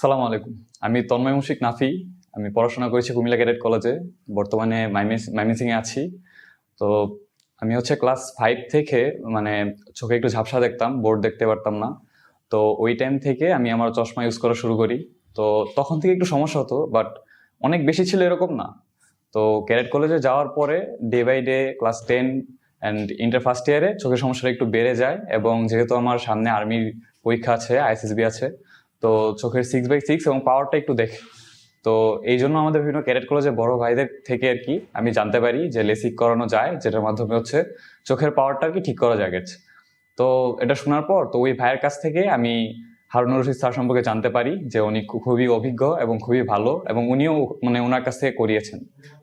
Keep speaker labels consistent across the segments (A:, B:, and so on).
A: সালাম আলাইকুম। আমি তন্ময় মুশিক নাফি। আমি পড়াশোনা করেছি কুমিল্লা ক্যাডেট কলেজে বর্তমানে মাইমিসিংয়ে আছি। তো আমি হচ্ছে ক্লাস ফাইভ থেকে মানে চোখে একটু ঝাপসা দেখতাম, বোর্ড দেখতে পারতাম না। তো ওই টাইম থেকে আমি আমার চশমা ইউজ করা শুরু করি। তো তখন থেকে একটু সমস্যা হতো বাট অনেক বেশি ছিল এরকম না। তো ক্যাডেট কলেজে যাওয়ার পরে day by day class ten and inter first ইয়ারে চোখের সমস্যাটা একটু বেড়ে যায় এবং যেহেতু আমার সামনে আর্মির পরীক্ষা আছে আইএসএসবি আছে তো চোখের সিক্স বাই সিক্স এবং পাওয়ারটা একটু দেখে। তো এই জন্য আমাদের বিভিন্ন ক্যাডেট কলেজে বড় ভাইদের থেকে আর কি আমি জানতে পারি যে লেসিক করানো যায়, যেটার মাধ্যমে হচ্ছে চোখের পাওয়ারটা আর কি ঠিক করা যায়। গেছে তো এটা শোনার পর তো ওই ভাইয়ের কাছ থেকে আমি হারুনুর রশিদ স্যার সম্পর্কে জানতে পারি যে উনি খুবই অভিজ্ঞ এবং খুবই ভালো এবং উনিও মানে ওনার কাছ থেকে করিয়েছেন।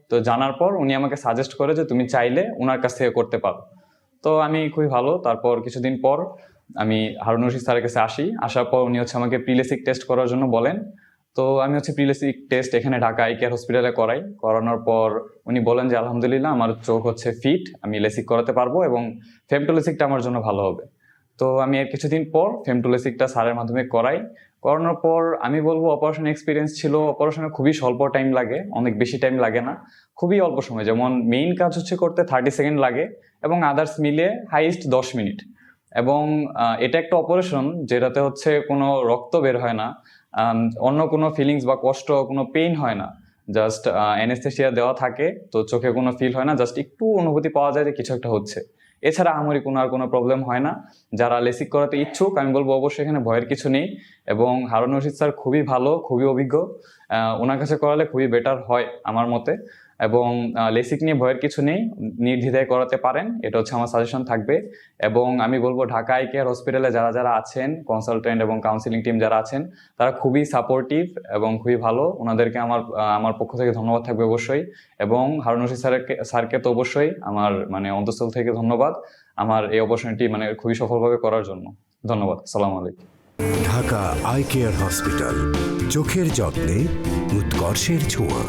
A: তো জানার পর উনি আমাকে সাজেস্ট করে যে তুমি চাইলে ওনার কাছ থেকে করতে পারো। তো আমি খুবই ভালো। তারপর কিছুদিন পর আমি হারুন রশিদ স্যারের কাছে আসি, আসার পর উনি হচ্ছে আমাকে প্রিলেসিক টেস্ট করার জন্য বলেন। তো আমি হচ্ছে প্রিলেসিক টেস্ট এখানে ঢাকা আই কেয়ার হসপিটালে করাই। করানোর পর উনি বলেন যে, আলহামদুলিল্লাহ, আমার চোখ হচ্ছে ফিট আমি লেসিক করাতে পারব এবং ফেমটোলেসিকটা আমার জন্য ভালো হবে। তো আমি এর কিছুদিন পর ফেমটোলেসিকটা স্যারের মাধ্যমে করাই। করানোর পর আমি বলব অপারেশন এক্সপিরিয়েন্স ছিল অপারেশনে খুবই স্বল্প টাইম লাগে, অনেক বেশি টাইম লাগে না। খুবই অল্প সময়, যেমন মেইন কাজ হচ্ছে করতে থার্টি সেকেন্ড লাগে এবং আদার্স মিলে হাইস্ট দশ মিনিট এবং এটা একটা অপারেশন যেটাতে হচ্ছে কোনো রক্ত বের হয় না অন্য কোনো ফিলিংস বা কষ্ট, কোনো পেইন হয় না। জাস্ট অ্যানেস্থেশিয়া দেওয়া থাকে, তো চোখে কোনো ফিল হয় না জাস্ট একটু অনুভূতি পাওয়া যায় যে কিছু একটা হচ্ছে। এছাড়া আমারই কোনো আর কোনো প্রবলেম হয় না। যারা লেসিক করাতে ইচ্ছুক, আমি বলব অবশ্যই এখানে ভয়ের কিছু নেই এবং হারুন রশিদ স্যার খুবই ভালো, খুবই অভিজ্ঞ। ওনার কাছে করালে খুবই বেটার হয় আমার মতে। এবং লেসিক নিয়ে ভয়ের কিছু নেই, নির্দ্বিধায় করাতে পারেন, এটা হচ্ছে আমার সাজেশন থাকবে। এবং আমি বলব, ঢাকা আই কেয়ার হসপিটালে যারা যারা আছেন কনসালটেন্ট এবং কাউন্সিলিং টিম যারা আছেন, তারা খুবই সাপোর্টিভ এবং খুবই ভালো। ওনাদেরকে আমার আমার পক্ষ থেকে ধন্যবাদ থাকবে অবশ্যই। এবং হারুন রশিদ স্যারকে স্যারকে তো অবশ্যই আমার মানে অন্তঃস্থল থেকে ধন্যবাদ আমার এই অপরচুনিটি মানে খুবই সফলভাবে করার জন্য। ধন্যবাদ, আসসালামু আলাইকুম।
B: ঢাকা আই কেয়ার হসপিটাল চোখের যত্নে, উৎকর্ষের ছোঁয়া।